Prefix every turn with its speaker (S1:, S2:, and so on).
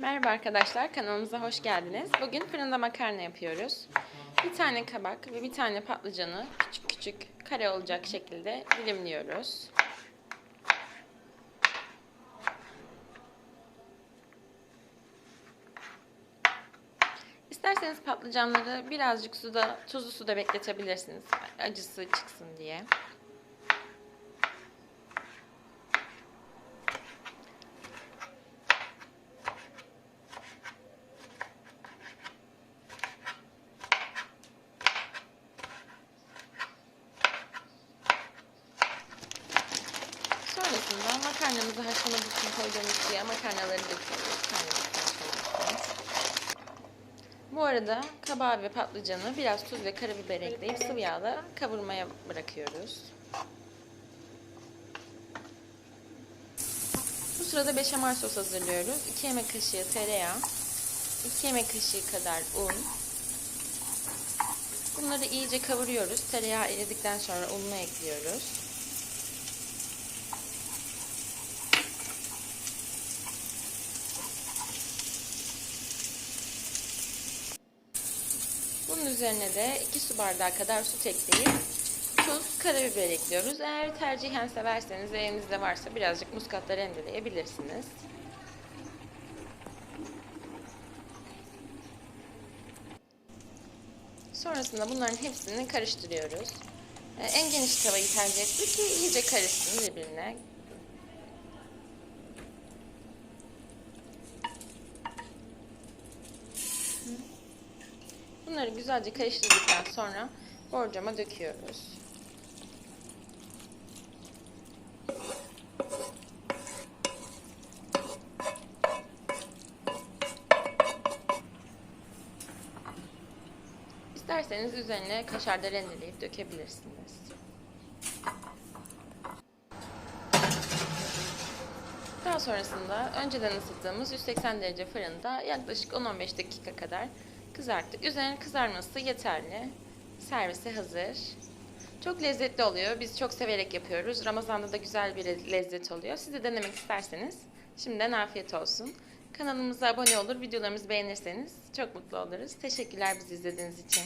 S1: Merhaba arkadaşlar, kanalımıza hoş geldiniz. Bugün fırında makarna yapıyoruz. Bir tane kabak ve bir tane patlıcanı küçük küçük kare olacak şekilde dilimliyoruz. İsterseniz patlıcanları birazcık suda, tuzlu suda bekletebilirsiniz. Acısı çıksın diye. Sonrasında makarnamızı haşlamak için koyduğumuz suya makarnaları döküyoruz. Bu arada kabağı ve patlıcanı biraz tuz ve karabiber ekleyip sıvı yağla kavurmaya bırakıyoruz. Bu sırada beşamel sos hazırlıyoruz. 2 yemek kaşığı tereyağı, 2 yemek kaşığı kadar un. Bunları iyice kavuruyoruz. Tereyağı eridikten sonra ununu ekliyoruz. Bunun üzerine de 2 su bardağı kadar süt ekleyip tuz, karabiber ekliyoruz. Eğer tercihen severseniz ve evinizde varsa birazcık muskatla rendeleyebilirsiniz. Sonrasında bunların hepsini karıştırıyoruz. Ee, En geniş tavayı tercih ettik ki iyice karışsın birbirine. Bunları güzelce karıştırdıktan sonra borcama döküyoruz. İsterseniz üzerine kaşar da rendeleyip dökebilirsiniz. Daha sonrasında önceden ısıttığımız 180 derece fırında yaklaşık 10-15 dakika kadar kızarttık. Üzerinin kızarması yeterli. Servise hazır. Çok lezzetli oluyor. Biz çok severek yapıyoruz. Ramazan'da da güzel bir lezzet oluyor. Siz de denemek isterseniz şimdiden afiyet olsun. Kanalımıza abone olur, videolarımızı beğenirseniz çok mutlu oluruz. Teşekkürler bizi izlediğiniz için.